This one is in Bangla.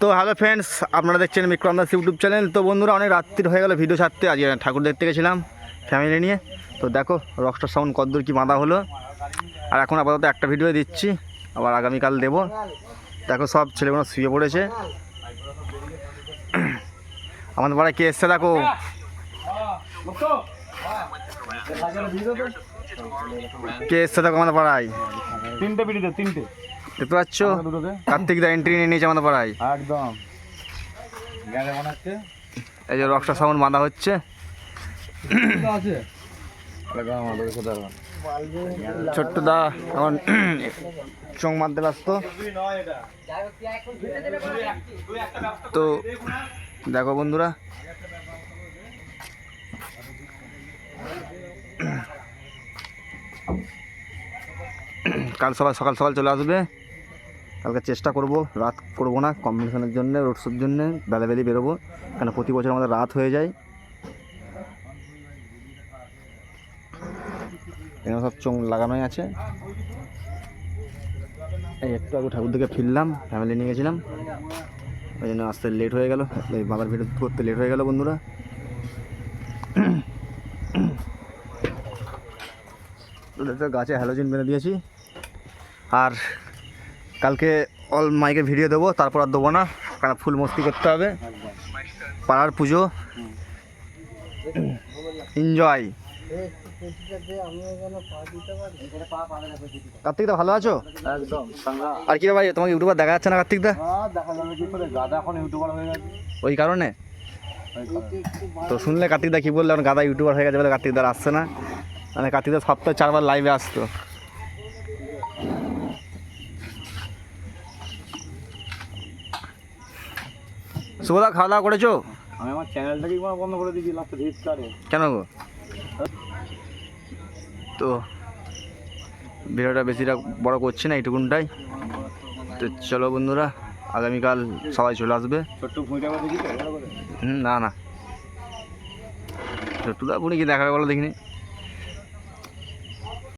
তো হ্যালো ফ্রেন্ডস আপনারা দেখছেন বিক্রম দাস ইউটিউব চ্যানেল তো বন্ধুরা, অনেক রাত্রির হয়ে গেল ভিডিও ছাড়তে। আজকে ঠাকুর দেখতে গেছিলাম ফ্যামিলি নিয়ে। তো দেখো রকস্টার সাউন্ড কতদূর কি বাঁধা হলো। আর এখন আপাতত একটা ভিডিও দিচ্ছি, আবার আগামীকাল দেবো। দেখো, সব ছেলেগুলো শুয়ে পড়েছে। আমাদের পাড়ায় কে এসছে দেখো? কে এসছে দেখো আমাদের পাড়ায়? তিনটে পিড়িতে তিনটে। দেখতে পাচ্ছ? কার্তিক দা এন্ট্রি নিয়ে নিয়েছে আমাদের পাড়ায়। একদম। এই যে রকস্টার সাউন্ড বাঁধা হচ্ছে। ছোট্ট দা এখন চোখ মারতে ব্যস্ত। তো দেখো বন্ধুরা। কাল সকাল সকাল সকাল চলে আসবে। কালকে চেষ্টা করব, রাত করব না কম্বিনেশনের জন্য রোড শোর জন্য বেলাবেলি বেরোবো, কেন প্রতি বছর আমাদের রাত হয়ে যায়। এখানে সব চোখ লাগানোই আছে। এই একটু আগে ঠাকুর দিকে ফিরলাম ফ্যামিলি নিয়ে গেছিলাম। ওই জন্য আসতে লেট হয়ে গেল, এই বাবার ভিডিও করতে লেট হয়ে গেল বন্ধুরা। গাছে হ্যালোজিন বেঁধে দিয়েছি। আর কালকে অল মাইকে ভিডিও দেবো তারপর আর দেবো না। কারণ ফুল মস্তি করতে হবে। পাড়ার পুজো। এনজয় কার্তিক দা ভালো আছো? একদম আর কি ভাই তোমাকে ইউটিউবার দেখা যাচ্ছে না কার্তিক দা? ওই কারণে? তো শুনলে কার্তিক দা কি বললে? গাদা ইউটিউবার হয়ে গেছে বলে কার্তিক দা আসছে না। মানে কার্তিক দা সপ্তাহে চারবার লাইভে আসতো। শুভদা খাওয়া দাওয়া করেছ? আমি আমার চ্যানেলটাকে কোনো বন্ধ করে দিয়েছি? লাস্টে করে কেন গো? তো ভিডিওটা বেশিটা বড় করছি না এইটুকুনটাই। তো চলো বন্ধুরা আগামীকাল সবাই চলে আসবে। দেখি। হুম, না না। ছোট্টু দা বুড়ি কি দেখাবে বলো দেখিনি?